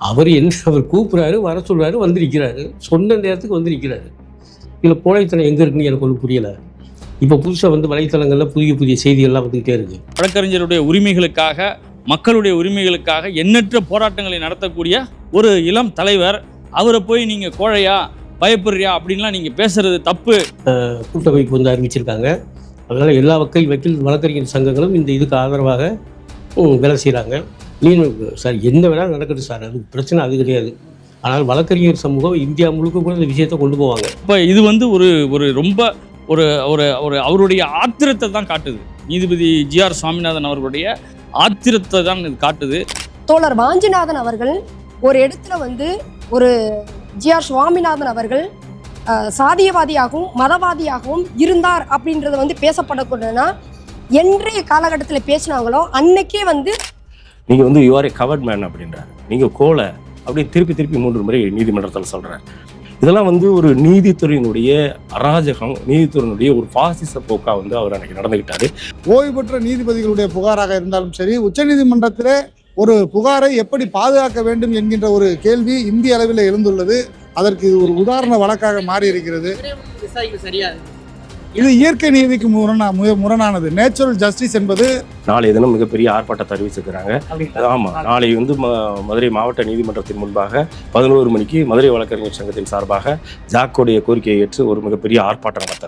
அவர் என்ன அவர் கூப்பிட்றாரு வர சொல்றாரு வந்திருக்கிறாரு. சொன்ன நேரத்துக்கு வந்திருக்கிறாரு. இதில் கோழைத்தனம் எங்கே இருக்குன்னு எனக்கு ஒன்றும் புரியலை. இப்போ புதுசாக வந்து வலைத்தளங்களில் புதிய புதிய செய்திகள்லாம் வந்துக்கிட்டே இருக்குது வழக்கறிஞருடைய உரிமைகளுக்காக மக்களுடைய உரிமைகளுக்காக எண்ணற்ற போராட்டங்களை நடத்தக்கூடிய ஒரு இளம் தலைவர் அவரை போய் நீங்கள் கோழையா பயப்படுறியா அப்படின்லாம் நீங்கள் பேசுறது தப்பு. கூட்டமைப்பு வந்து அறிவிச்சிருக்காங்க. அதனால் எல்லா வக்கீல் வக்கீல் வழக்கறிஞர் சங்கங்களும் இந்த இதுக்கு ஆதரவாக வேலை செய்கிறாங்க நீங்கள் சார் என்ன வேணாலும் நடக்கட்டும் சார். அது பிரச்சனை அது கிடையாது. ஆனால் வழக்கறிஞர் சமூகம் இந்தியா முழுக்க கூட இந்த விஷயத்தை கொண்டு போவாங்க. இப்போ இது வந்து ஒரு ஒரு ரொம்ப ஒரு ஒரு ஒரு அவருடைய ஆத்திரத்தை தான் காட்டுது. நீதிபதி ஜிஆர் சுவாமிநாதன் அவர்களுடைய ஆத்திரத்தை தான் இது காட்டுது. தோழர் வாஞ்சிநாதன் அவர்கள் ஒரு இடத்துல வந்து ஒரு ஜிஆர் சுவாமிநாதன் அவர்கள் சாதியவாதியாகவும் மதவாதியாகவும் இருந்தார் அப்படின்றது வந்து பேசப்படக்கூடாதுன்னா என்றைய காலகட்டத்தில் பேசினாங்களோ அன்னைக்கே வந்து நீங்க வந்து யூஆர் ஏ கவர்ட் மேன் அப்படின்றாரு. நீங்க கோலை அப்படின்னு திருப்பி திருப்பி மூன்று முறை நீதிமன்றத்தில் சொல்றாரு. இதெல்லாம் வந்து ஒரு நீதித்துறையினுடைய அராஜகம் நீதித்துறையினுடைய ஒரு பாசிச போக்கா வந்து அவர் அன்னைக்கு நடந்துகிட்டாரு. ஓய்வு பெற்ற நீதிபதிகளுடைய புகாராக இருந்தாலும் சரி உச்சநீதிமன்றத்திலே ஒரு புகாரை எப்படி பாதுகாக்க வேண்டும் என்கின்ற ஒரு கேள்வி இந்திய அளவில் எழுந்துள்ளது. அதற்கு இது ஒரு உதாரண வழக்காக மாறி இருக்கிறது இது இயற்கை நீதிக்கு முரணா முரணானது. நேச்சுரல் ஜஸ்டிஸ் என்பது நாளைய தினம் மிகப்பெரிய ஆர்ப்பாட்டத்தை அறிவிச்சிருக்கிறாங்க ஆமா. நாளை வந்து ம- மதுரை மாவட்ட நீதிமன்றத்தின் முன்பாக பதினோரு மணிக்கு மதுரை வழக்கறிஞர் சங்கத்தின் சார்பாக ஜாக்கோடைய கோரிக்கையை ஏற்று ஒரு மிகப்பெரிய ஆர்ப்பாட்டம் நடத்த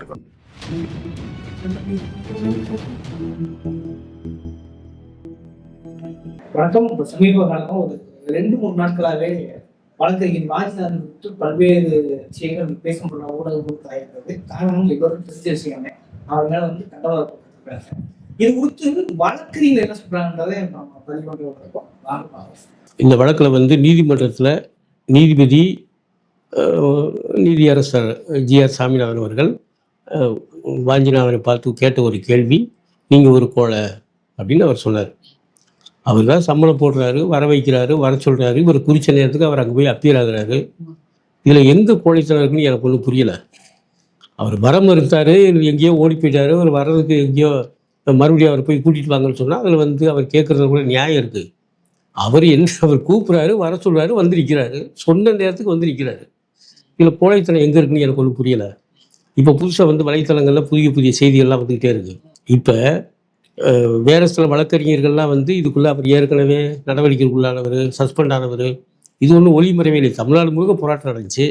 வணக்கம். சமீப காலமா ஒரு ரெண்டு மூணு நாட்களாகவே வழக்கறிஞர் வாஜிநாதன் குறித்து பல்வேறு விஷயங்கள் பேசப்படுற ஊடகங்கள் தயாரிக்கிறது. காரணம் எல்லோரும் தெரிஞ்ச விஷயமே அவர் மேல வந்து கண்டவாக்கப்பட்டிருக்காங்க இது குறித்து வழக்கறிஞர் என்ன சொல்றாங்கன்றதை நம்ம பதிவு இந்த வழக்கில் வந்து நீதிமன்றத்தில் நீதிபதி நீதியரசர் நீதியரசர் ஜிஆர் சாமிநாதன் அவர்கள் வாஞ்சிநாதனை பார்த்து கேட்ட ஒரு கேள்வி நீங்கள் ஒரு கோழை அப்படின்னு அவர் சொன்னார். அவர் தான் சம்பளம் போடுறாரு வர வைக்கிறாரு வர சொல்கிறாரு இவர் குறித்த நேரத்துக்கு அவர் அங்கே போய் அப்பியர் ஆகுறாரு. இதில் எந்த கோழைத்தனம் இருக்குன்னு எனக்கு ஒன்றும் புரியலை. அவர் வர மறுத்தார் எங்கேயோ ஓடி போயிட்டாரு. அவர் வர்றதுக்கு எங்கேயோ மறுபடியும் அவர் போய் கூட்டிகிட்டு வாங்கன்னு சொன்னால் அதில் வந்து அவர் கேட்குறது கூட நியாயம் இருக்குது அவர் என்ன அவர் கூப்பிட்றாரு வர சொல்கிறாரு வந்திருக்கிறாரு. சொன்ன நேரத்துக்கு வந்திருக்கிறாரு. இதில் கோழைத்தனம் எங்கே இருக்குன்னு எனக்கு ஒன்றும் புரியலை. இப்போ புதுசாக வந்து வலைத்தளங்களில் புதிய புதிய செய்திகள்லாம் வந்துக்கிட்டே இருக்குது இப்போ வேறு சில வழக்கறிஞர்கள்லாம் வந்து இதுக்குள்ளே அவர் ஏற்கனவே நடவடிக்கைக்குள்ளானவர் சஸ்பெண்ட் ஆனவர். இது ஒன்றும் ஒளிமறைவே இல்லை. தமிழ்நாடு முழுக்க போராட்டம் நடந்துச்சு.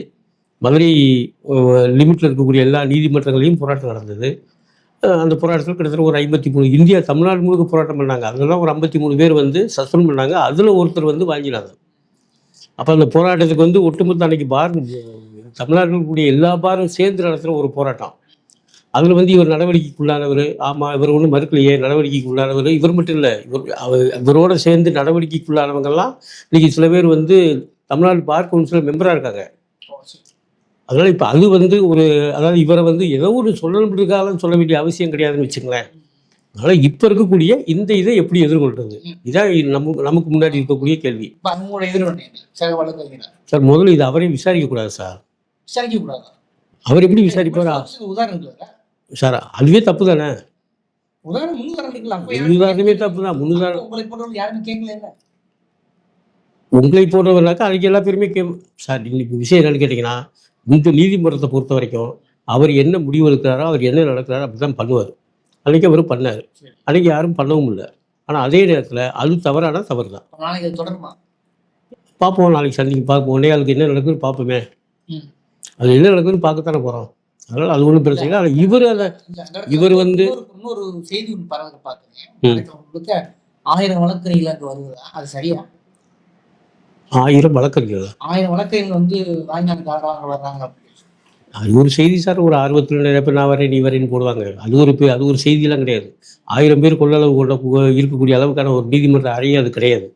மதுரை லிமிட்டில் இருக்கக்கூடிய எல்லா நீதிமன்றங்களையும் போராட்டம் நடந்தது. அந்த போராட்டத்தில் கிட்டத்தட்ட ஒரு ஐம்பத்தி மூணு இந்தியா தமிழ்நாடு முழுக்க போராட்டம் பண்ணாங்க. அதெல்லாம் ஒரு ஐம்பத்தி மூணு பேர் வந்து சஸ்பெண்ட் பண்ணாங்க. அதில் ஒருத்தர் வந்து வாங்கினாங்க. அப்போ அந்த போராட்டத்துக்கு வந்து ஒட்டுமொத்த அன்னைக்கு பார் தமிழ்நாட்டில் இருக்கக்கூடிய எல்லா பாரும் சேர்ந்து நடத்துகிற ஒரு போராட்டம். அதில் வந்து இவர் நடவடிக்கைக்குள்ளானவர். ஆமாம் இவர் ஒன்றும் மறுக்கலையே நடவடிக்கைக்குள்ளானவர். இவர் மட்டும் இல்லை இவர் அவர் இவரோட சேர்ந்து நடவடிக்கைக்குள்ளானவங்கெல்லாம் இன்னைக்கு சில பேர் வந்து தமிழ்நாடு பார் கவுன்சில் மெம்பராக இருக்காங்க. அதனால் இப்போ அது வந்து ஒரு அதாவது இவரை வந்து ஏதோ ஒரு சொல்லணுன்றதுக்காக சொல்ல வேண்டிய அவசியம் கிடையாதுன்னு வச்சுங்களேன் அதனால் இப்போ இருக்கக்கூடிய இந்த இதை எப்படி எதிர்கொள்றது? இதான் நம்ம நமக்கு முன்னாடி இருக்கக்கூடிய கேள்வி. சார் முதல்ல இது அவரே விசாரிக்கக்கூடாது சார்? விசாரிக்க கூடாது அவர் எப்படி விசாரிப்பாரா? உதாரணம் சார் அதுவே தப்பு தானே முன்னுதாரணம் தப்பு தான் முன்னுதாரணம் உங்களை போடுறவர்னாக்கா அதுக்கு எல்லா பேருமே கே சார் இன்னைக்கு விஷயம் என்னன்னு கேட்டிங்கன்னா இந்த நீதிமன்றத்தை பொறுத்த வரைக்கும் அவர் என்ன முடிவு எடுக்கிறாரோ அவர் என்ன நடக்கிறாரோ அப்படி தான் பண்ணுவார். அன்றைக்கி அவர் பண்ணார். அன்றைக்கி யாரும் பண்ணவும் இல்லை. ஆனால் அதே நேரத்தில் அது தவறான தவறு தான் பார்ப்போம் நாளைக்கு சந்திக்கு பார்ப்போம். ஒன்னே ஆளுக்கு என்ன நடக்குதுன்னு பார்ப்போமே. அது என்ன நடக்குதுன்னு பார்க்கத்தானே போகிறோம் அதனால் அது ஒன்றும் பிரச்சனை இல்லை. ஆனால் இவர் அதை இவர் வந்து- இன்னொரு- செய்தி ஒன்று பரவ உங்களுக்கு ஆயிரம் வழக்கறிஞர்கள் அங்க வருவதா? அது சரியா? ஆயிரம் வழக்கறிஞர்கள். ஆயிரம் வழக்கறிஞர்கள் வந்து ஆதரவாக வர்றாங்க அது ஒரு செய்தி சார் ஒரு ஆர்வத்தில் நிறைய பேர் நான் வரேன் நீ வரேன்னு போடுவாங்க. அது ஒரு அது ஒரு செய்தியெல்லாம் கிடையாது. ஆயிரம் பேர் கொள்ளளவு கொண்ட இருக்கக்கூடிய அளவுக்கான ஒரு நீதிமன்ற அறையே அது கிடையாது.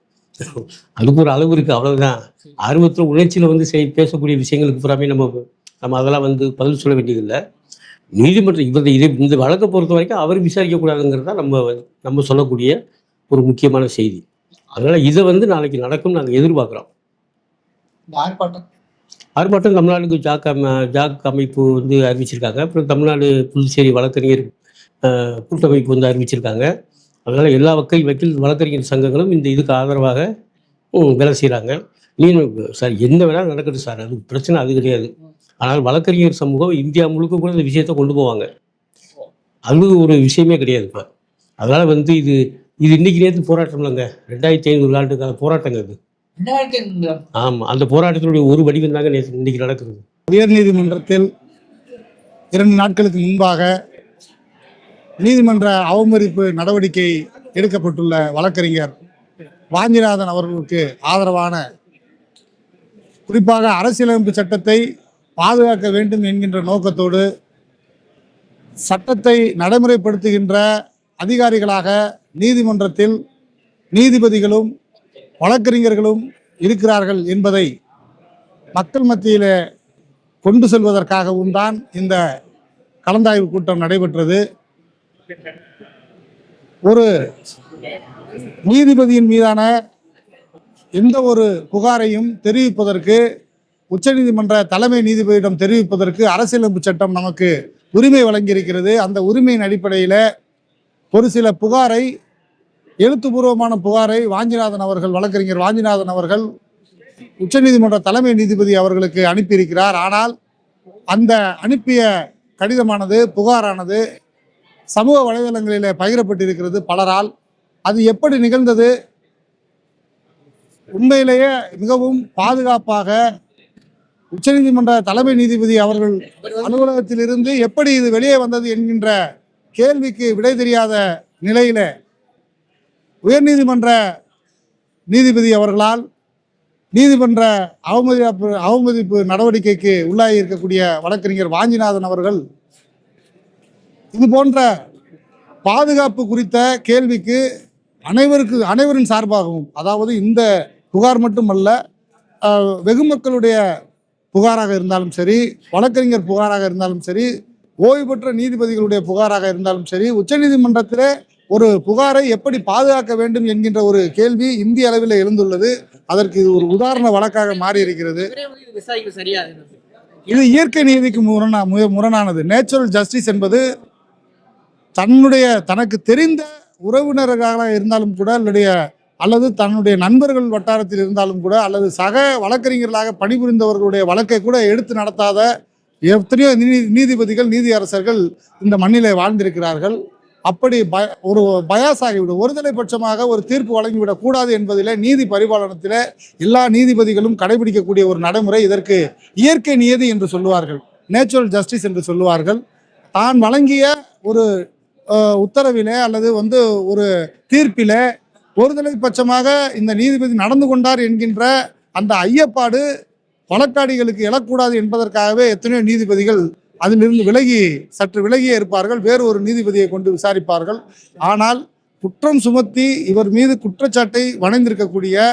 அதுக்கு ஒரு அளவு இருக்குது அவ்வளவுதான். ஆர்வத்தில் உணர்ச்சியில் வந்து செய் பேசக்கூடிய விஷயங்களுக்கு பூராமே நம்ம நம்ம அதெல்லாம் வந்து பதில் சொல்ல வேண்டியதில்லை. நீதிமன்றம் இவர் இதை இந்த வழக்கை பொறுத்த வரைக்கும் அவர் விசாரிக்கக்கூடாதுங்கிறது தான் நம்ம நம்ம சொல்லக்கூடிய ஒரு முக்கியமான செய்தி. அதனால் இதை வந்து நாளைக்கு நடக்கும்னு நாங்கள் எதிர்பார்க்குறோம். ஆர்ப்பாட்டம். ஆர்ப்பாட்டம் தமிழ்நாடுக்கு ஜாக் ஜாக் அமைப்பு வந்து அறிவிச்சிருக்காங்க. அப்புறம் தமிழ்நாடு புதுச்சேரி வழக்கறிஞர் கூட்டமைப்பு வந்து அறிவிச்சிருக்காங்க. அதனால் எல்லா வக்கீல் வக்கீல் வழக்கறிஞர் சங்கங்களும் இந்த இதுக்கு ஆதரவாக வேலை செய்கிறாங்க நீ சார் என்ன வேணாலும் நடக்கட்டும் சார். அது பிரச்சனை அது கிடையாது. ஆனால் வழக்கறிஞர் சமூகம் இந்தியா முழுக்க கூட இந்த விஷயத்தை கொண்டு போவாங்க. அது ஒரு விஷயமே கிடையாது இப்போ. அதனால் வந்து இது இது இன்னைக்கு நேற்று போராட்டம் இல்லைங்க. ரெண்டாயிரத்தி ஐநூறு ஆண்டுக்கான போராட்டங்க இது ஆமாம் அந்த போராட்டத்தினுடைய ஒரு வடிவம் தாங்க நேற்று இன்னைக்கு நடக்குது. உயர்நீதிமன்றத்தில் இரண்டு நாட்களுக்கு முன்பாக நீதிமன்ற அவமதிப்பு நடவடிக்கை எடுக்கப்பட்டுள்ள வழக்கறிஞர் வாஞ்சிநாதன் அவர்களுக்கு ஆதரவான குறிப்பாக அரசியலமைப்பு சட்டத்தை பாதுகாக்க வேண்டும் என்கின்ற நோக்கத்தோடு சட்டத்தை நடைமுறைப்படுத்துகின்ற அதிகாரிகளாக நீதிமன்றத்தில் நீதிபதிகளும் வழக்கறிஞர்களும் இருக்கிறார்கள் என்பதை மக்கள் மத்தியில் கொண்டு செல்வதற்காகவும் தான் இந்த கலந்தாய்வு கூட்டம் நடைபெற்றது. ஒரு நீதிபதியின் மீதான எந்த ஒரு புகாரையும் தெரிவிப்பதற்கு உச்சநீதிமன்ற தலைமை நீதிபதியிடம் தெரிவிப்பதற்கு அரசியலமைப்பு சட்டம் நமக்கு உரிமை வழங்கியிருக்கிறது. அந்த உரிமையின் அடிப்படையில் ஒரு சில புகாரை எழுத்துப்பூர்வமான புகாரை வாஞ்சிநாதன் அவர்கள் வழக்கறிஞர் வாஞ்சிநாதன் அவர்கள் உச்சநீதிமன்ற தலைமை நீதிபதி அவர்களுக்கு அனுப்பியிருக்கிறார். ஆனால் அந்த அனுப்பிய கடிதமானது புகாரானது சமூக வலைதளங்களில் பகிரப்பட்டிருக்கிறது பலரால். அது எப்படி நிகழ்ந்தது? உண்மையிலேயே மிகவும் பாதுகாப்பாக உச்சநீதிமன்ற தலைமை நீதிபதி அவர்கள் அலுவலகத்திலிருந்து எப்படி இது வெளியே வந்தது என்கின்ற கேள்விக்கு விடை தெரியாத நிலையில உயர்நீதிமன்ற நீதிபதி அவர்களால் நீதிமன்ற அவமதிப்பு அவமதிப்பு நடவடிக்கைக்கு உள்ளாகி இருக்கக்கூடிய வழக்கறிஞர் வாஞ்சிநாதன் அவர்கள் இது போன்ற பாதுகாப்பு குறித்த கேள்விக்கு அனைவருக்கு அனைவரின் சார்பாகவும் அதாவது இந்த புகார் மட்டுமல்ல அஹ், வெகு மக்களுடைய புகாராக இருந்தாலும் சரி வழக்கறிஞர் புகாராக இருந்தாலும் சரி ஓய்வு பெற்ற நீதிபதிகளுடைய புகாராக இருந்தாலும் சரி உச்சநீதிமன்றத்திலே ஒரு புகாரை எப்படி பாதுகாக்க வேண்டும் என்கின்ற ஒரு கேள்வி இந்திய அளவில் எழுந்துள்ளது. அதற்கு இது ஒரு உதாரண வழக்காக மாறி இருக்கிறது இது இயற்கை நீதிக்கு முரணா முரணானது. நேச்சுரல் ஜஸ்டிஸ் என்பது தன்னுடைய தனக்கு தெரிந்த உறவினர்களாக இருந்தாலும் கூட அல்லது அல்லது தன்னுடைய நண்பர்கள் வட்டாரத்தில் இருந்தாலும் கூட அல்லது சக வழக்கறிஞர்களாக பணிபுரிந்தவர்களுடைய வழக்கை கூட எடுத்து நடத்தாத எத்தனையோ நீதி நீதிபதிகள் நீதியரசர்கள் இந்த மண்ணிலே வாழ்ந்திருக்கிறார்கள். அப்படி பய ஒரு பயாஸ் ஆகிவிடும் ஒருதலை பட்சமாக ஒரு தீர்ப்பு வழங்கிவிடக்கூடாது என்பதில் நீதி பரிபாலனத்தில் எல்லா நீதிபதிகளும் கடைபிடிக்கக்கூடிய ஒரு நடைமுறை இதற்கு இயற்கை நியதி என்று சொல்லுவார்கள். நேச்சுரல் ஜஸ்டிஸ் என்று சொல்லுவார்கள். தான் வழங்கிய ஒரு உத்தரவிலே அல்லது வந்து ஒரு தீர்ப்பிலே ஒருதலை பட்சமாக இந்த நீதிபதி நடந்து கொண்டார் என்கின்ற அந்த ஐயப்பாடு வழக்காடிகளுக்கு எழக்கூடாது என்பதற்காகவே எத்தனையோ நீதிபதிகள் அதிலிருந்து விலகி சற்று விலகியே இருப்பார்கள். வேறு ஒரு நீதிபதியை கொண்டு விசாரிப்பார்கள். ஆனால் குற்றம் சுமத்தி இவர் மீது குற்றச்சாட்டை வணைந்திருக்கக்கூடிய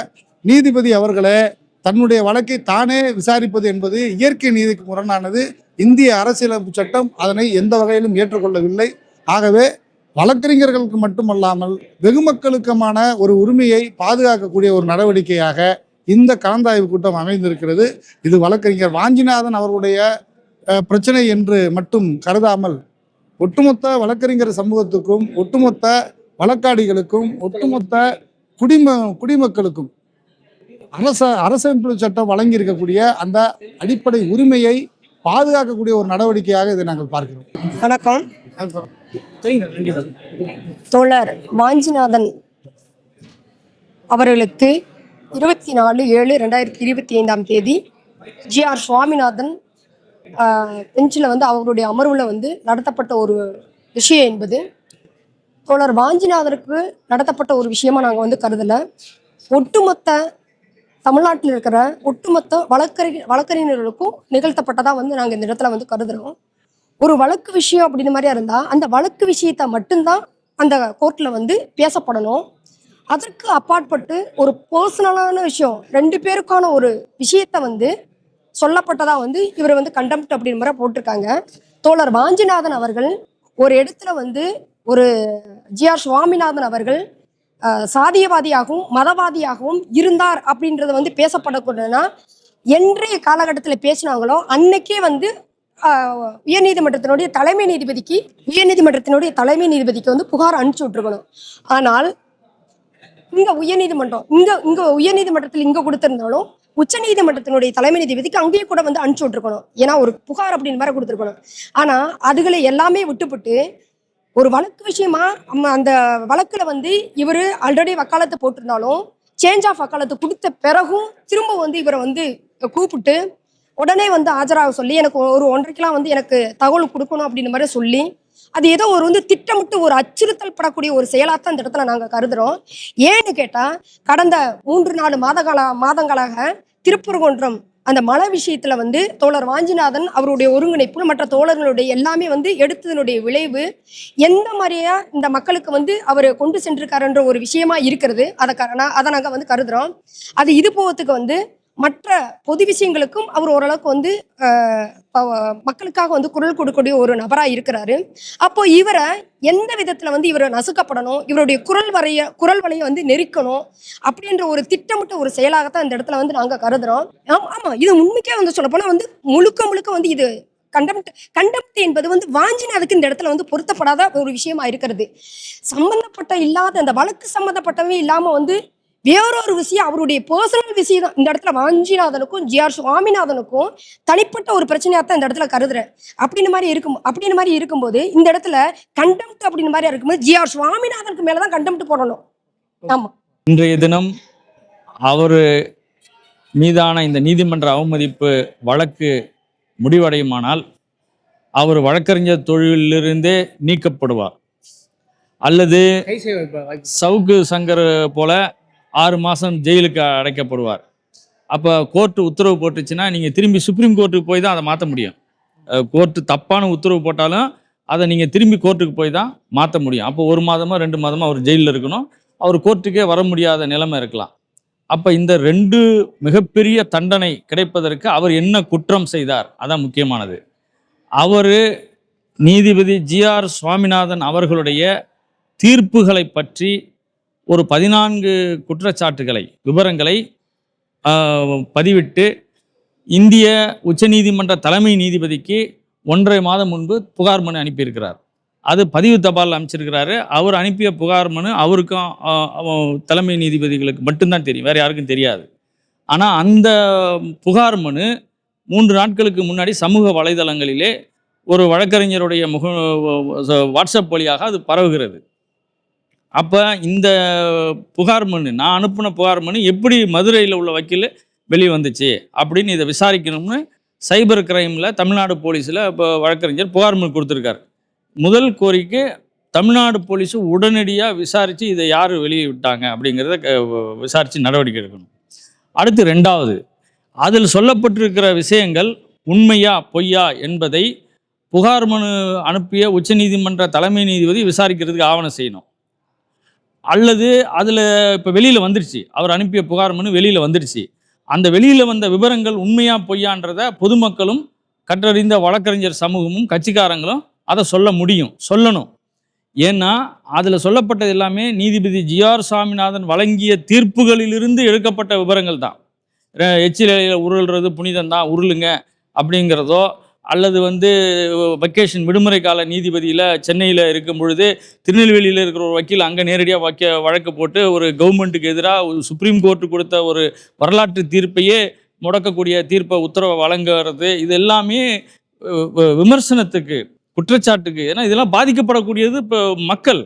நீதிபதி அவர்களே தன்னுடைய வழக்கை தானே விசாரிப்பது என்பது இயற்கை நீதிக்கு முரணானது. இந்திய அரசியலமைப்பு சட்டம் அதனை எந்த வகையிலும் ஏற்றுக்கொள்ளவில்லை. ஆகவே வழக்கறிஞர்களுக்கு மட்டுமல்லாமல் வெகுமக்களுக்குமான ஒரு உரிமையை பாதுகாக்கக்கூடிய ஒரு நடவடிக்கையாக இந்த கலந்தாய்வு கூட்டம் அமைந்திருக்கிறது. இது வழக்கறிஞர் வாஞ்சிநாதன் அவர்களுடைய அஹ், பிரச்சனை என்று மட்டும் கருதாமல் ஒட்டுமொத்த வழக்கறிஞர் சமூகத்துக்கும் ஒட்டுமொத்த வழக்காடிகளுக்கும் ஒட்டுமொத்த குடிம குடிமக்களுக்கும் அரச அரசமைப்பு சட்டம் வழங்கி இருக்கக்கூடிய அந்த அடிப்படை உரிமையை பாதுகாக்கக்கூடிய ஒரு நடவடிக்கையாக இதை நாங்கள் பார்க்கிறோம். வணக்கம். தோழர் வாஞ்சிநாதன் அவர்களுக்கு இருபத்தி நாலு ஏழு ரெண்டாயிரத்தி இருபத்தி ஐந்தாம் தேதி ஜிஆர் சுவாமிநாதன் பெஞ்சில் வந்து அவருடைய அமர்வில் வந்து நடத்தப்பட்ட ஒரு விஷயம் என்பது தோழர் வாஞ்சிநாதனுக்கு நடத்தப்பட்ட ஒரு விஷயமா நாங்கள் வந்து கருதலை. ஒட்டுமொத்த தமிழ்நாட்டில் இருக்கிற ஒட்டுமொத்த வழக்கறி வழக்கறிஞர்களுக்கும் நிகழ்த்தப்பட்டதாக வந்து நாங்கள் இந்த இடத்துல வந்து கருதுகிறோம் ஒரு வழக்கு விஷயம் அப்படின்னு மாதிரியா இருந்தால் அந்த வழக்கு விஷயத்தை மட்டும்தான் அந்த கோர்ட்டில் வந்து பேசப்படணும். அதற்கு அப்பாற்பட்டு ஒரு பர்சனலான விஷயம் ரெண்டு பேருக்கான ஒரு விஷயத்தை வந்து சொல்லப்பட்டதாக வந்து இவர் வந்து கண்டெம்ட் அப்படின்ற மாதிரி போட்டிருக்காங்க. தோழர் வாஞ்சிநாதன் அவர்கள் ஒரு இடத்துல வந்து ஒரு ஜிஆர் சுவாமிநாதன் அவர்கள் சாதியவாதியாகவும் மதவாதியாகவும் இருந்தார் அப்படின்றது வந்து பேசப்படக்கூடாதுன்னா என்றைய காலகட்டத்தில் பேசினாங்களோ அன்னைக்கே வந்து உயர்நீதிமன்றத்தினுடைய தலைமை நீதிபதிக்கு உயர்நீதிமன்றத்தினுடைய தலைமை நீதிபதிக்கு வந்து புகார் அனுப்பிச்சு விட்டுருக்கணும். ஆனால் இங்க உயர்நீதிமன்றம் இங்க இங்க உயர்நீதிமன்றத்தில் இங்க கொடுத்திருந்தாலும் உச்சநீதிமன்றத்தினுடைய தலைமை நீதிபதிக்கு அங்கேயே கூட வந்து அனுப்பிச்சு விட்டுருக்கணும். ஏன்னா ஒரு புகார் அப்படின்னு மாதிரி கொடுத்துருக்கணும். ஆனா அதுகளை எல்லாமே விட்டுப்புட்டு ஒரு வழக்கு விஷயமா அந்த வழக்குல வந்து இவர் ஆல்ரெடி வக்காலத்தை போட்டிருந்தாலும் சேஞ்ச் ஆஃப் வக்காலத்தை கொடுத்த பிறகும் திரும்ப வந்து இவரை வந்து கூப்பிட்டு உடனே வந்து ஆஜராக சொல்லி எனக்கு ஒரு ஒன்றைக்கெலாம் வந்து எனக்கு தகவல் கொடுக்கணும் அப்படின்ற மாதிரி சொல்லி அது ஏதோ ஒரு வந்து திட்டமிட்டு ஒரு அச்சுறுத்தல் படக்கூடிய ஒரு செயலாக தான் இந்த இடத்துல நாங்கள் கருதுறோம். ஏன்னு கேட்டால் கடந்த மூன்று நாலு மாதகால மாதங்களாக திருப்பரங்குன்றம் அந்த மழை விஷயத்துல வந்து தோழர் வாஞ்சிநாதன் அவருடைய ஒருங்கிணைப்பு மற்ற தோழர்களுடைய எல்லாமே வந்து எடுத்ததனுடைய விளைவு எந்த மாதிரியா இந்த மக்களுக்கு வந்து அவர் கொண்டு சென்றிருக்காருன்ற ஒரு விஷயமா இருக்கிறது அதை க- நான் அதை நாங்கள் வந்து கருதுறோம். அது இது போகிறதுக்கு வந்து மற்ற பொது விஷயங்களுக்கும் அவர் ஓரளவுக்கு வந்து மக்களுக்காக வந்து குரல் கொடுக்கக்கூடிய ஒரு நபராக இருக்கிறாரு. அப்போ இவரை எந்த விதத்தில் வந்து இவரை நசுக்கப்படணும் இவருடைய குரல் வரைய குரல் வலையை வந்து நெரிக்கணும் அப்படின்ற ஒரு திட்டமிட்ட ஒரு செயலாகத்தான் இந்த இடத்துல வந்து நாங்கள் கருதுறோம். ஆமாம் இது உண்மைக்கே வந்து சொல்லப்போனால் வந்து முழுக்க முழுக்க வந்து இது கண்டம்ட் கண்டம்ட் என்பது வந்து வாஞ்சினதுக்கு இந்த இடத்துல வந்து பொருத்தப்படாத ஒரு விஷயமா இருக்கிறது. சம்பந்தப்பட்ட இல்லாத அந்த வழக்கு சம்பந்தப்பட்டவே இல்லாம வந்து வேறொரு விஷயம் அவருடைய பர்சனல் விஷயம் தான். இந்த இடத்துல வாஞ்சிநாதனுக்கும் ஜிஆர் சுவாமிநாதனுக்கும் தனிப்பட்ட ஒரு பிரச்சனையா தான் இந்த இடத்துல கருதுறேன். அப்படின்னு மாதிரி இருக்கும் அப்படின்னு மாதிரி இருக்கும்போது இந்த இடத்துல கண்டம்ட் அப்படின்னு மாதிரி இருக்கும்போது ஜிஆர் சுவாமிநாதனுக்கு மேலதான் கண்டம்ட் போடணும். ஆமா. இன்றைய தினம் அவர் மீதான இந்த நீதிமன்ற அவமதிப்பு வழக்கு முடிவடையுமானால் அவர் வழக்கறிஞர் தொழிலிருந்தே நீக்கப்படுவார். அல்லது சவுக்கு சங்கர் போல ஆறு மாதம் ஜெயிலுக்கு அடைக்கப்படுவார். அப்போ கோர்ட்டு உத்தரவு போட்டுச்சுன்னா நீங்கள் திரும்பி சுப்ரீம் கோர்ட்டுக்கு போய் தான் அதை மாற்ற முடியும். கோர்ட்டு தப்பான உத்தரவு போட்டாலும் அதை நீங்கள் திரும்பி கோர்ட்டுக்கு போய் தான் மாற்ற முடியும். அப்போ ஒரு மாதமோ ரெண்டு மாதமோ அவர் ஜெயிலில் இருக்கணும். அவர் கோர்ட்டுக்கே வர முடியாத நிலைமை இருக்கலாம். அப்போ இந்த ரெண்டு மிகப்பெரிய தண்டனை கிடைப்பதற்கு அவர் என்ன குற்றம் செய்தார்? அதான் முக்கியமானது. அவர் நீதிபதி ஜிஆர் சுவாமிநாதன் அவர்களுடைய தீர்ப்புகளை பற்றி ஒரு பதினான்கு குற்றச்சாட்டுகளை விவரங்களை பதிவிட்டு இந்திய உச்சநீதிமன்ற தலைமை நீதிபதிக்கு ஒன்றரை மாதம் முன்பு புகார் மனு அனுப்பியிருக்கிறார். அது பதிவு தபால் அமைச்சிருக்கிறாரு அவர் அனுப்பிய புகார் மனு அவருக்கும் தலைமை நீதிபதிகளுக்கு மட்டும்தான் தெரியும். வேறு யாருக்கும் தெரியாது. ஆனால் அந்த புகார் மனு மூன்று நாட்களுக்கு முன்னாடி சமூக வலைதளங்களிலே ஒரு வழக்கறிஞருடைய முக வாட்ஸ்அப் வழியாக அது பரவுகிறது. அப்போ இந்த புகார் மனு நான் அனுப்பின புகார் மனு எப்படி மதுரையில் உள்ள வக்கீல் வெளியே வந்துச்சு அப்படின்னு இதை விசாரிக்கணும்னு சைபர் கிரைமில் தமிழ்நாடு போலீஸில் இப்போ வழக்கறிஞர் புகார் மனு கொடுத்துருக்காரு. முதல் கோரிக்கை தமிழ்நாடு போலீஸு உடனடியாக விசாரித்து இதை யார் வெளியே விட்டாங்க அப்படிங்கிறத க- விசாரித்து நடவடிக்கை எடுக்கணும். அடுத்து ரெண்டாவது அதில் சொல்லப்பட்டிருக்கிற விஷயங்கள் உண்மையா பொய்யா என்பதை புகார் மனு அனுப்பிய உச்சநீதிமன்ற தலைமை நீதிபதி விசாரிக்கிறதுக்கு ஆவணம் செய்யணும். அல்லது அதில் இப்போ வெளியில் வந்துருச்சு. அவர் அனுப்பிய புகார் மனு வெளியில் வந்துருச்சு. அந்த வெளியில் வந்த விவரங்கள் உண்மையாக பொய்யான்றத பொதுமக்களும் கற்றறிந்த வழக்கறிஞர் சமூகமும் கட்சிக்காரங்களும் அதை சொல்ல முடியும் சொல்லணும். ஏன்னா அதில் சொல்லப்பட்டது எல்லாமே நீதிபதி ஜி ஆர் சாமிநாதன் வழங்கிய தீர்ப்புகளிலிருந்து எடுக்கப்பட்ட விவரங்கள் தான். எச்சிலையில் உருள்றது புனிதம் தான் உருளுங்க அப்படிங்கிறதோ அல்லது வந்து வெக்கேஷன் விடுமுறை கால நீதிபதியில் சென்னையில் இருக்கும் பொழுது திருநெல்வேலியில் இருக்கிற ஒரு வக்கீல் அங்கே நேரடியாக வைக்க வழக்கு போட்டு ஒரு கவர்மெண்ட்டுக்கு எதிராக சுப்ரீம் கோர்ட்டு கொடுத்த ஒரு வரலாற்று தீர்ப்பையே முடக்கக்கூடிய தீர்ப்பை உத்தரவை வழங்குறது இது எல்லாமே விமர்சனத்துக்கு குற்றச்சாட்டுக்கு ஏன்னா இதெல்லாம் பாதிக்கப்படக்கூடியது இப்போ மக்கள்.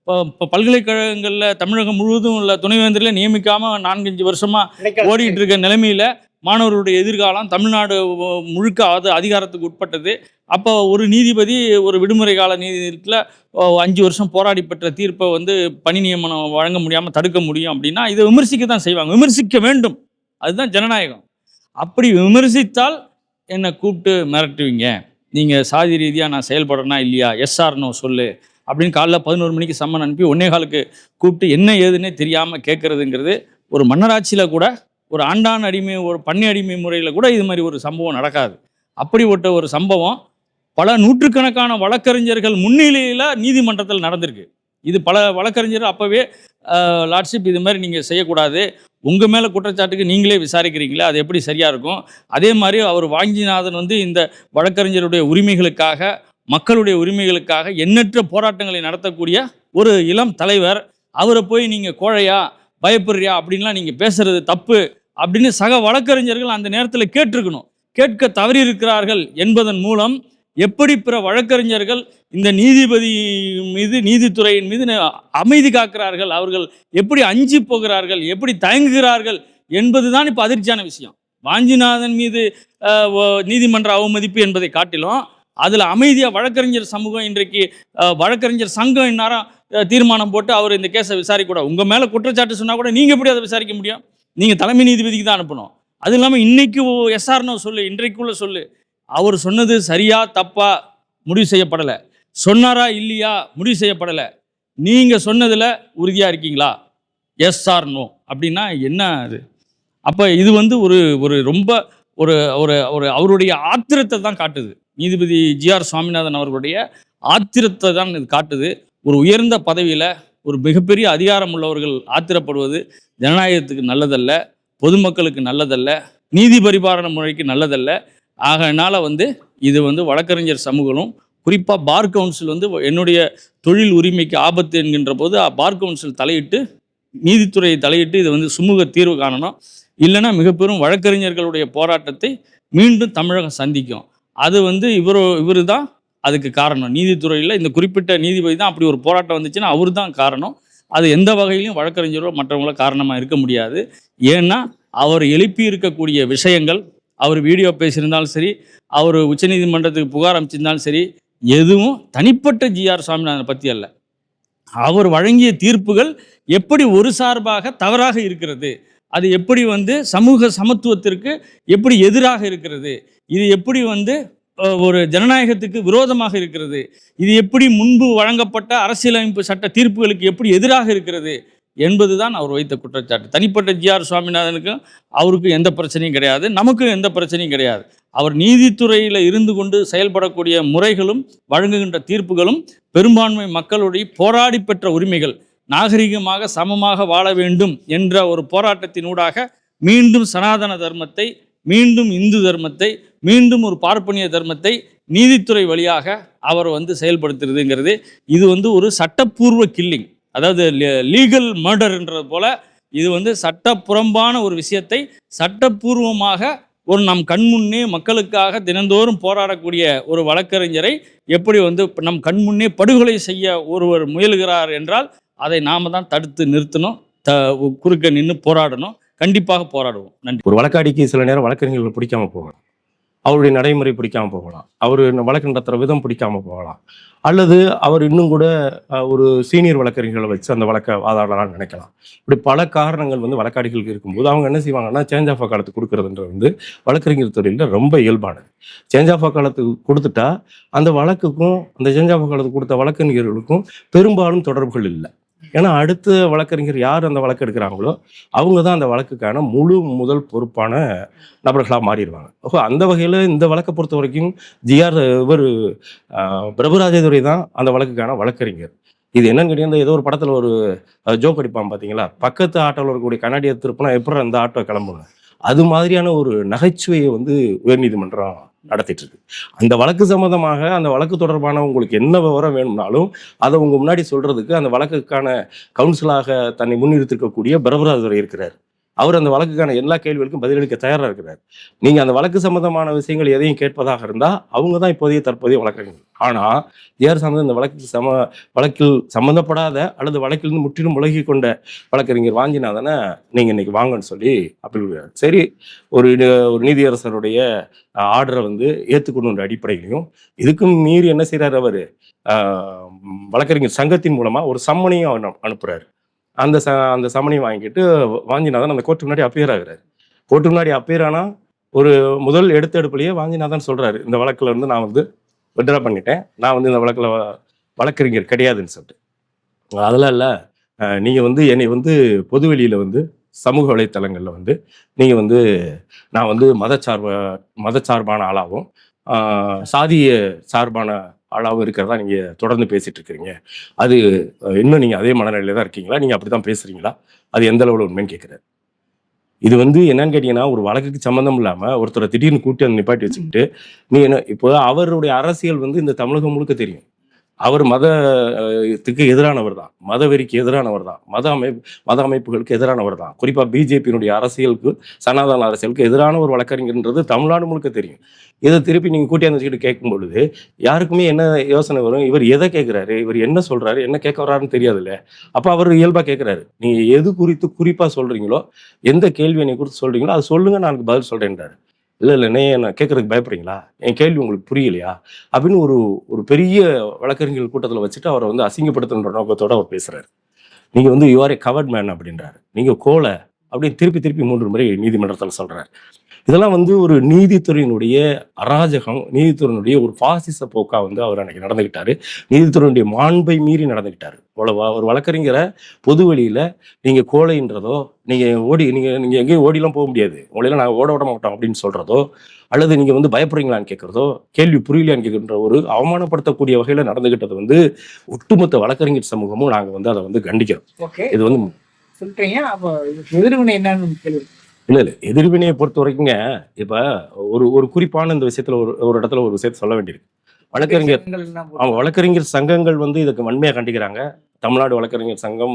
இப்போ இப்போ பல்கலைக்கழகங்களில் தமிழகம் முழுவதும் உள்ள துணைவேந்தரில் நியமிக்காமல் நான்கஞ்சு வருஷமாக ஓடிட்டு இருக்க நிலைமையில மாணவர்களுடைய எதிர்காலம் தமிழ்நாடு முழுக்க அது அதிகாரத்துக்கு உட்பட்டது. அப்போ ஒரு நீதிபதி ஒரு விடுமுறை கால நீதியத்தில் அஞ்சு வருஷம் போராடி பெற்ற தீர்ப்பை வந்து பணி நியமனம் வழங்க முடியாமல் தடுக்க முடியும் அப்படின்னா இதை விமர்சிக்க தான் செய்வாங்க. விமர்சிக்க வேண்டும். அதுதான் ஜனநாயகம். அப்படி விமர்சித்தால் என்னை கூப்பிட்டு மிரட்டுவீங்க? நீங்கள் சாதி ரீதியாக நான் செயல்படுறேனா இல்லையா? எஸ்ஆர்னோ சொல்லு. அப்படின்னு காலைல பதினோரு மணிக்கு சம்மன் அனுப்பி ஒன்னே காலுக்கு கூப்பிட்டு என்ன ஏதுன்னே தெரியாமல் கேட்குறதுங்கிறது ஒரு மன்னராட்சியில் கூட ஒரு ஆண்டான் அடிமை ஒரு பண்ணை அடிமை முறையில் கூட இது மாதிரி ஒரு சம்பவம் நடக்காது. அப்படிப்பட்ட ஒரு சம்பவம் பல நூற்றுக்கணக்கான வழக்கறிஞர்கள் முன்னிலையில் நீதிமன்றத்தில் நடந்திருக்கு. இது பல வழக்கறிஞர் அப்போவே லார்ட்ஷிப் இது மாதிரி நீங்கள் செய்யக்கூடாது. உங்கள் மேலே குற்றச்சாட்டுக்கு நீங்களே விசாரிக்கிறீங்களே அது எப்படி சரியாக இருக்கும்? அதே மாதிரி அவர் வாஞ்சிநாதன் வந்து இந்த வழக்கறிஞருடைய உரிமைகளுக்காக மக்களுடைய உரிமைகளுக்காக எண்ணற்ற போராட்டங்களை நடத்தக்கூடிய ஒரு இளம் தலைவர். அவரை போய் நீங்கள் கோழையா பயப்படுறியா அப்படின்லாம் நீங்கள் பேசுறது தப்பு அப்படின்னு சக வழக்கறிஞர்கள் அந்த நேரத்தில் கேட்டிருக்கணும். கேட்க தவறியிருக்கிறார்கள் என்பதன் மூலம் எப்படி பிற வழக்கறிஞர்கள் இந்த நீதிபதி மீது நீதித்துறையின் மீது அமைதி காக்கிறார்கள் அவர்கள் எப்படி அஞ்சி போகிறார்கள் எப்படி தயங்குகிறார்கள் என்பதுதான் இப்போ அதிர்ச்சியான விஷயம். வாஞ்சிநாதன் மீது நீதிமன்ற அவமதிப்பு என்பதை காட்டிலும் அதில் அமைதியாக வழக்கறிஞர் சமூகம் இன்றைக்கு வழக்கறிஞர் சங்கம் இந்நேரம் தீர்மானம் போட்டு அவர் இந்த கேஸை விசாரிக்க உங்கள் மேலே குற்றச்சாட்டு சொன்னால் கூட நீங்கள் எப்படி அதை விசாரிக்க முடியும்? நீங்கள் தலைமை நீதிபதிக்கு தான் அனுப்பணும். அது இல்லாமல் இன்னைக்கு எஸ்ஆர்னோ சொல்லு இன்றைக்குள்ள சொல்லு. அவர் சொன்னது சரியா தப்பா முடிவு செய்யப்படலை. சொன்னாரா இல்லையா முடிவு செய்யப்படலை. நீங்கள் சொன்னதில் உறுதியாக இருக்கீங்களா? Yes or no. அப்படின்னா என்ன அது? அப்போ இது வந்து ஒரு ஒரு ரொம்ப ஒரு ஒரு ஒரு அவருடைய ஆத்திரத்தை தான் காட்டுது. நீதிபதி ஜிஆர் சுவாமிநாதன் அவர்களுடைய ஆத்திரத்தை தான் இது காட்டுது. ஒரு உயர்ந்த பதவியில் ஒரு மிகப்பெரிய அதிகாரம் உள்ளவர்கள் ஆத்திரப்படுவது ஜனநாயகத்துக்கு நல்லதல்ல பொதுமக்களுக்கு நல்லதல்ல நீதி பரிபாலன முறைக்கு நல்லதல்ல. ஆகனால வந்து இது வந்து வழக்கறிஞர் சமூகமும் குறிப்பாக பார் கவுன்சில் வந்து என்னுடைய தொழில் உரிமைக்கு ஆபத்து என்கின்ற போது பார் கவுன்சில் தலையிட்டு நீதித்துறையை தலையிட்டு இது வந்து சுமூக தீர்வு காணணும். இல்லைன்னா மிகப்பெரும் வழக்கறிஞர்களுடைய போராட்டத்தை மீண்டும் தமிழகம் சந்திக்கும். அது வந்து இவரு இவர் தான் அதுக்கு காரணம். நீதித்துறையில் இந்த குறிப்பிட்ட நீதிபதி தான் அப்படி ஒரு போராட்டம் வந்துச்சுன்னா அவர் தான் காரணம். அது எந்த வகையிலும் வழக்கறிஞரோ மற்றவங்களோ காரணமாக இருக்க முடியாது. ஏன்னா அவர் எழுப்பி இருக்கக்கூடிய விஷயங்கள் அவர் வீடியோ பேசியிருந்தாலும் சரி அவர் உச்சநீதிமன்றத்துக்கு புகார் அமைச்சிருந்தாலும் சரி எதுவும் தனிப்பட்ட ஜிஆர் சுவாமிநாதனை பற்றி அல்ல. அவர் வழங்கிய தீர்ப்புகள் எப்படி ஒரு சார்பாக தவறாக இருக்கிறது? அது எப்படி வந்து சமூக சமத்துவத்திற்கு எப்படி எதிராக இருக்கிறது? இது எப்படி வந்து ஒரு ஜனநாயகத்துக்கு விரோதமாக இருக்கிறது? இது எப்படி முன்பு வழங்கப்பட்ட அரசியலமைப்பு சட்ட தீர்ப்புகளுக்கு எப்படி எதிராக இருக்கிறது என்பதுதான் அவர் வைத்த குற்றச்சாட்டு. தனிப்பட்ட ஜிஆர் சுவாமிநாதனுக்கும் அவருக்கும் எந்த பிரச்சனையும் கிடையாது நமக்கும் எந்த பிரச்சனையும் கிடையாது. அவர் நீதித்துறையில் இருந்து கொண்டு செயல்படக்கூடிய முறைகளும் வழங்குகின்ற தீர்ப்புகளும் பெரும்பான்மை மக்களுடைய போராடி பெற்ற உரிமைகள் நாகரிகமாக சமமாக வாழ வேண்டும் என்ற ஒரு போராட்டத்தினூடாக மீண்டும் சனாதன தர்மத்தை மீண்டும் இந்து தர்மத்தை மீண்டும் ஒரு பார்ப்பனிய தர்மத்தை நீதித்துறை வழியாக அவர் வந்து செயல்படுத்துறதுங்கிறது. இது வந்து ஒரு சட்டப்பூர்வ கில்லிங் அதாவது லீகல் மர்டர்ன்றது போல இது வந்து சட்டப்புறம்பான ஒரு விஷயத்தை சட்டப்பூர்வமாக ஒரு நம் கண்முன்னே மக்களுக்காக தினந்தோறும் போராடக்கூடிய ஒரு வழக்கறிஞரை எப்படி வந்து நம் கண்முன்னே படுகொலை செய்ய ஒருவர் முயலுகிறார் என்றால் அதை நாம தான் தடுத்து நிறுத்தணும் த குறுக்க நின்று போராடணும் கண்டிப்பாக போராடுவோம். நன்றி. ஒரு வழக்காடிக்கு சில நேரம் வழக்கறிஞர்கள் பிடிக்காம போகலாம் அவருடைய நடைமுறை பிடிக்காம போகலாம். அவர் வழக்கு நடத்துகிற விதம் பிடிக்காம போகலாம். அல்லது அவர் இன்னும் கூட ஒரு சீனியர் வழக்கறிஞர்களை வச்சு அந்த வழக்கை வாதாடலாம்னு நினைக்கலாம். இப்படி பல காரணங்கள் வந்து வழக்காடிகளுக்கு இருக்கும்போது அவங்க என்ன செய்வாங்கன்னா சேஞ்ச் ஆஃப் காலத்துக்கு கொடுக்குறதுன்றது வந்து வழக்கறிஞர் துறையில் ரொம்ப இயல்பானது. சேஞ்ச் ஆஃப் காலத்துக்கு கொடுத்துட்டா அந்த வழக்குக்கும் அந்த சேஞ்ச் ஆஃப் காலத்துக்கு கொடுத்த வழக்கறிஞர்களுக்கும் பெரும்பாலும் தொடர்புகள் இல்லை. ஏன்னா அடுத்த வழக்கறிஞர் யார் அந்த வழக்கு எடுக்கிறாங்களோ அவங்க தான் அந்த வழக்குக்கான முழு முதல் பொறுப்பான நபர்களாக மாறிடுவாங்க. ஓஹோ அந்த வகையில் இந்த வழக்கை பொறுத்த வரைக்கும் ஜிஆர் இவர் பிரபுராஜதுரை தான் அந்த வழக்குக்கான வழக்கறிஞர். இது என்னன்னு கேட்டீங்கன்னா ஏதோ ஒரு படத்தில் ஒரு ஜோக் அடிப்பான் பார்த்தீங்களா பக்கத்து ஆட்டோவில் இருக்கக்கூடிய கண்ணாடியை திருப்பினா எப்படி அந்த ஆட்டோ கிளம்புங்க அது மாதிரியான ஒரு நகைச்சுவையை வந்து உயர்நீதிமன்றம் நடத்திட்டு இருக்கு. அந்த வழக்கு சம்பந்தமாக அந்த வழக்கு தொடர்பான உங்களுக்கு என்ன விவரம் வேணும்னாலும் அதை உங்க முன்னாடி சொல்றதுக்கு அந்த வழக்குக்கான கவுன்சிலாக தன்னை முன்னிறுத்திருக்கக்கூடிய பிரபராஜர் இருக்கிறார். அவர் அந்த வழக்குக்கான எல்லா கேள்விகளுக்கும் பதிலளிக்க தயாராக இருக்கிறார். நீங்கள் அந்த வழக்கு சம்பந்தமான விஷயங்கள் எதையும் கேட்பதாக இருந்தால் அவங்க தான் இப்போதைய தற்போதைய வழக்கறிஞர். ஆனால் ஏஆர் சார்ந்த இந்த வழக்கு சம வழக்கில் சம்பந்தப்படாத அல்லது வழக்கிலிருந்து முற்றிலும் உலகி கொண்ட வழக்கறிஞர் தானே நீங்கள் இன்னைக்கு வாங்கன்னு சொல்லி அப்படி சொல்றாரு. சரி ஒரு ஒரு நீதியரசருடைய ஆர்டரை வந்து ஏற்றுக்கொண்டு அடிப்படையிலையும் இதுக்கும் மீறி என்ன செய்கிறார் அவர்? வழக்கறிஞர் சங்கத்தின் மூலமாக ஒரு சம்மனையும் அவர் அனு- அந்த ச அந்த சமணியை வாங்கிட்டு வாஞ்சிநாதன் அந்த கோர்ட்டு முன்னாடி அப்பியர் ஆகிறார். கோர்ட்டு முன்னாடி அப்பியர் ஆனால் ஒரு முதல் எடுத்தெடுப்புலேயே வாஞ்சிநாதன் சொல்கிறாரு இந்த வழக்கில் வந்து நான் வந்து விட்ரா பண்ணிட்டேன் நான் வந்து இந்த வழக்கில் வ- வழக்கறிஞர் கிடையாதுன்னு சொல்லிட்டு. அதெல்லாம் இல்லை. நீங்கள் வந்து என்னை வந்து பொதுவெளியில் வந்து சமூக வலைத்தளங்களில் வந்து நீங்கள் வந்து நான் வந்து மதச்சார்ப மதச்சார்பான ஆளாகவும் சாதிய சார்பான ஆளாகவும் இருக்கிறதா நீங்கள் தொடர்ந்து பேசிகிட்டு இருக்கிறீங்க. அது இன்னும் நீங்கள் அதே மனநிலையில் தான் இருக்கீங்களா? நீங்கள் அப்படி தான் பேசுகிறீங்களா அது எந்த அளவில் உண்மைன்னு கேட்குறாரு. இது வந்து என்னன்னு கேட்டிங்கன்னா ஒரு வழக்குக்கு சம்மந்தம் இல்லாமல் ஒருத்தரை திடீர்னு கூட்டி வந்து நிப்பாட்டி வச்சுக்கிட்டு நீ என்ன இப்போ அவருடைய அரசியல் வந்து இந்த தமிழகம் முழுக்க தெரியும். அவர் மதத்துக்கு எதிரானவர் தான். மதவெறிக்கு எதிரானவர் தான். மத அமைப்பு மத அமைப்புகளுக்கு எதிரானவர் தான். குறிப்பாக பிஜேபியினுடைய அரசியலுக்கு சனாதன அரசியலுக்கு எதிரான ஒரு வழக்கறிஞர்ன்றது தமிழ்நாடு முழுக்க தெரியும். இதை திருப்பி நீங்கள் கூட்டியாந்து வச்சுக்கிட்டு கேட்கும் பொழுது யாருக்குமே என்ன யோசனை வரும்? இவர் எதை கேட்குறாரு? இவர் என்ன சொல்கிறாரு என்ன கேட்க வர்றாருன்னு தெரியாதுல்ல. அப்போ அவர் இயல்பாக கேட்குறாரு. நீங்கள் எது குறித்து குறிப்பாக சொல்கிறீங்களோ எந்த கேள்வி என்னை குறித்து சொல்கிறீங்களோ அதை சொல்லுங்கள் நான் பதில் சொல்கிறேன்றாரு இல்லை இல்லை நீ என்ன கேட்கறதுக்கு பயப்படுறீங்களா? என் கேள்வி உங்களுக்கு புரியலையா? அப்படின்னு ஒரு ஒரு பெரிய வழக்கறிஞர்கள் கூட்டத்தில் வச்சுட்டு அவரை வந்து அசிங்கப்படுத்துன்ற நோக்கத்தோடு அவர் பேசுகிறார் நீங்கள் வந்து யூஆர் ஏ கவர்ட் மேன் அப்படின்றாரு. நீங்கள் கோலை அப்படின்னு திருப்பி திருப்பி மூன்று முறை நீதிமன்றத்தில் சொல்றாரு. இதெல்லாம் வந்து ஒரு நீதித்துறையினுடைய அராஜகம் நீதித்துறையினுடைய ஒரு பாசிச போக்கா வந்து அவர் அன்னைக்கு நடந்துக்கிட்டாரு நீதித்துறையினுடைய மாண்பை மீறி நடந்துக்கிட்டாரு ஒரு வ- ஒரு வழக்கறிஞரை பொது வழியில நீங்க கோழைன்றதோ நீங்க ஓடி நீங்க நீங்க எங்கேயும் ஓடிலாம் போக முடியாது. உங்களையெல்லாம் நாங்கள் ஓட விட மாட்டோம் அப்படின்னு சொல்றதோ அல்லது நீங்க வந்து பயப்படுறீங்களான்னு கேட்கறதோ கேள்வி புரியலையான்னு கேட்கின்ற ஒரு அவமானப்படுத்தக்கூடிய வகையில நடந்துகிட்டது வந்து ஒட்டுமொத்த வழக்கறிஞர் சமூகமும் நாங்க வந்து அதை வந்து கண்டிக்கிறோம். ஓகே இது வந்து சொல்றீங்க? அப்போ எதிர்வினை என்னன்னு கேள்வி. இல்ல இல்ல. எதிர்வினையை பொறுத்த வரைக்குங்க இப்ப ஒரு ஒரு குறிப்பான இந்த விஷயத்துல ஒரு ஒரு இடத்துல ஒரு விஷயத்த சொல்ல வேண்டியிருக்கு. வழக்கறிஞர் வழக்கறிஞர் சங்கங்கள் வந்து இதுக்கு வன்மையா கண்டிக்கிறாங்க. தமிழ்நாடு வழக்கறிஞர் சங்கம்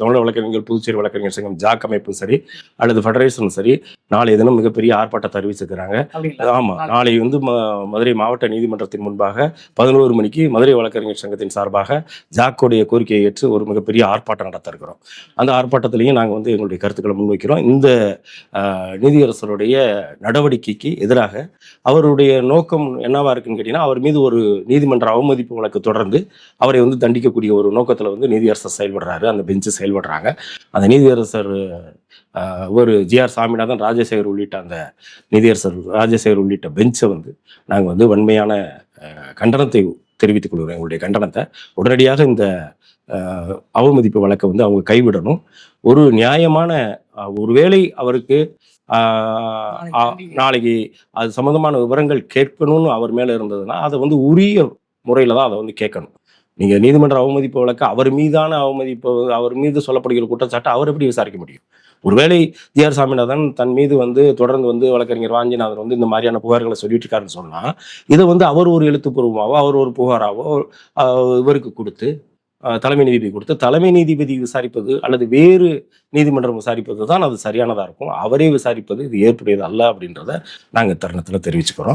தமிழ்நாடு வழக்கறிஞர் புதுச்சேரி வழக்கறிஞர் சங்கம் ஜாக் அமைப்பும் சரி அல்லது ஃபெடரேஷனும் சரி நாளைய தினம் மிகப்பெரிய ஆர்ப்பாட்டத்தை அறிவிச்சிருக்கிறாங்க. அப்படிங்களா? ஆமா நாளை வந்து மதுரை மாவட்ட நீதிமன்றத்தின் முன்பாக பதினோரு மணிக்கு மதுரை வழக்கறிஞர் சங்கத்தின் சார்பாக ஜாக்கோடைய கோரிக்கையை ஏற்று ஒரு மிகப்பெரிய ஆர்ப்பாட்டம் நடத்த இருக்கிறோம். அந்த ஆர்ப்பாட்டத்திலையும் நாங்கள் வந்து எங்களுடைய கருத்துக்களை முன்வைக்கிறோம். இந்த நீதியரசருடைய நடவடிக்கைக்கு எதிராக அவருடைய நோக்கம் என்னவா இருக்குன்னு கேட்டீங்கன்னா அவர் மீது ஒரு நீதிமன்ற அவமதிப்பு வழக்கு தொடர்ந்து அவரை வந்து தண்டிக்கக்கூடிய ஒரு நோக்கத்தில் வந்து நீதியரசர் செயல்படுறாரு அந்த பெஞ்சு செயல்படுறாங்க. அந்த நீதியரசர் ஒரு ஜிஆர் சாமிநாதன் ராஜசேகர் உள்ளிட்ட அந்த நீதியரசர் ராஜசேகர் உள்ளிட்ட பெஞ்சை வந்து நாங்கள் வந்து வன்மையான கண்டனத்தை தெரிவித்துக் கொள்கிறோம். எங்களுடைய கண்டனத்தை உடனடியாக இந்த அவமதிப்பு வழக்கை வந்து அவங்க கைவிடணும். ஒரு நியாயமான ஒருவேளை அவருக்கு நாளைக்கு அது சம்பந்தமான விவரங்கள் கேட்கணும்னு அவர் மேலே இருந்ததுன்னா அதை வந்து உரிய முறையில் தான் அதை வந்து கேட்கணும். நீங்கள் நீதிமன்ற அவமதிப்பு வழக்கு அவர் மீதான அவமதிப்பு அவர் மீது சொல்லப்படுகிற குற்றச்சாட்டை அவர் எப்படி விசாரிக்க முடியும்? ஒருவேளை ஜி ஆர் சாமிநாதன் தன் மீது வந்து தொடர்ந்து வந்து வழக்கறிஞர் வாஞ்சிநாதன் வந்து இந்த மாதிரியான புகார்களை சொல்லிட்டு இருக்காருன்னு சொன்னால் இதை வந்து அவர் ஒரு எழுத்துப்பூர்வமாகவோ அவர் ஒரு புகாராவோ இவருக்கு கொடுத்து தலைமை நீதிபதி கொடுத்து தலைமை நீதிபதி விசாரிப்பது அல்லது வேறு நீதிமன்றம் விசாரிப்பது தான் அது சரியானதாக இருக்கும். அவரே விசாரிப்பது இது ஏற்புடையது அல்ல அப்படின்றத நாங்கள் தருணத்தில் தெரிவிச்சுக்கிறோம்.